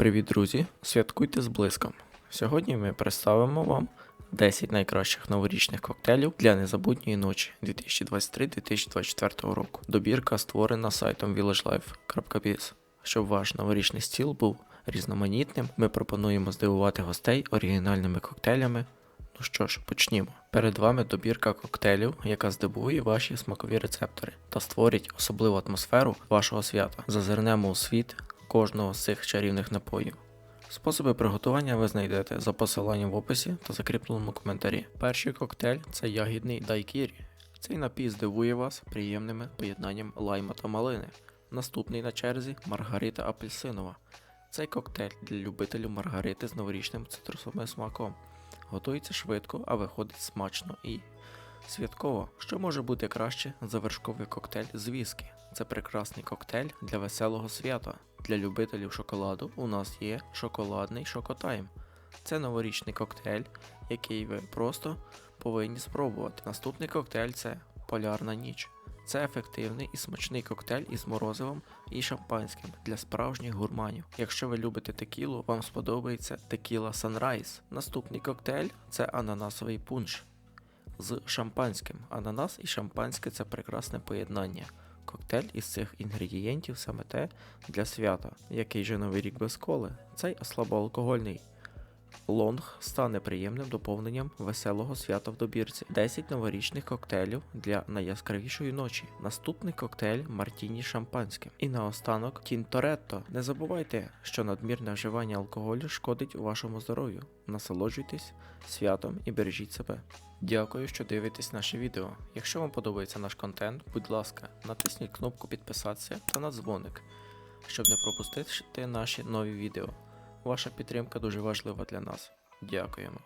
Привіт, друзі! Святкуйте з блиском. Сьогодні ми представимо вам 10 найкращих новорічних коктейлів для незабутньої ночі 2023-2024 року. Добірка створена сайтом villagelife.biz. Щоб ваш новорічний стіл був різноманітним, ми пропонуємо здивувати гостей оригінальними коктейлями. Ну що ж, почнімо. Перед вами добірка коктейлів, яка здивує ваші смакові рецептори та створить особливу атмосферу вашого свята. Зазирнемо у світ кожного з цих чарівних напоїв. Способи приготування ви знайдете за посиланням в описі та закріпленому коментарі. Перший коктейль це ягідний дайкірі. Цей напій здивує вас приємними поєднанням лайма та малини. Наступний на черзі маргарита апельсинова. Цей коктейль для любителів маргарити з новорічним цитрусовим смаком. Готується швидко, а виходить смачно і святково. Що може бути краще за вершковий коктейль з віскі? Це прекрасний коктейль для веселого свята. Для любителів шоколаду у нас є шоколадний шокотайм. Це новорічний коктейль, який ви просто повинні спробувати. Наступний коктейль це полярна ніч. Це ефективний і смачний коктейль із морозивом і шампанським для справжніх гурманів. Якщо ви любите текілу, вам сподобається текіла Sunrise. Наступний коктейль це ананасовий пунш з шампанським. Ананас і шампанське це прекрасне поєднання. Коктейль із цих інгредієнтів саме те для свята. Який же новий рік без коли? Цей слабоалкогольний. Лонг стане приємним доповненням веселого свята в добірці. 10 новорічних коктейлів для найяскравішої ночі. Наступний коктейль Мартіні шампанське. І наостанок Тінторетто. Не забувайте, що надмірне вживання алкоголю шкодить вашому здоров'ю. Насолоджуйтесь святом і бережіть себе. Дякую, що дивитесь наше відео. Якщо вам подобається наш контент, будь ласка, натисніть кнопку підписатися та на дзвоник, щоб не пропустити наші нові відео. Ваша підтримка дуже важлива для нас. Дякуємо.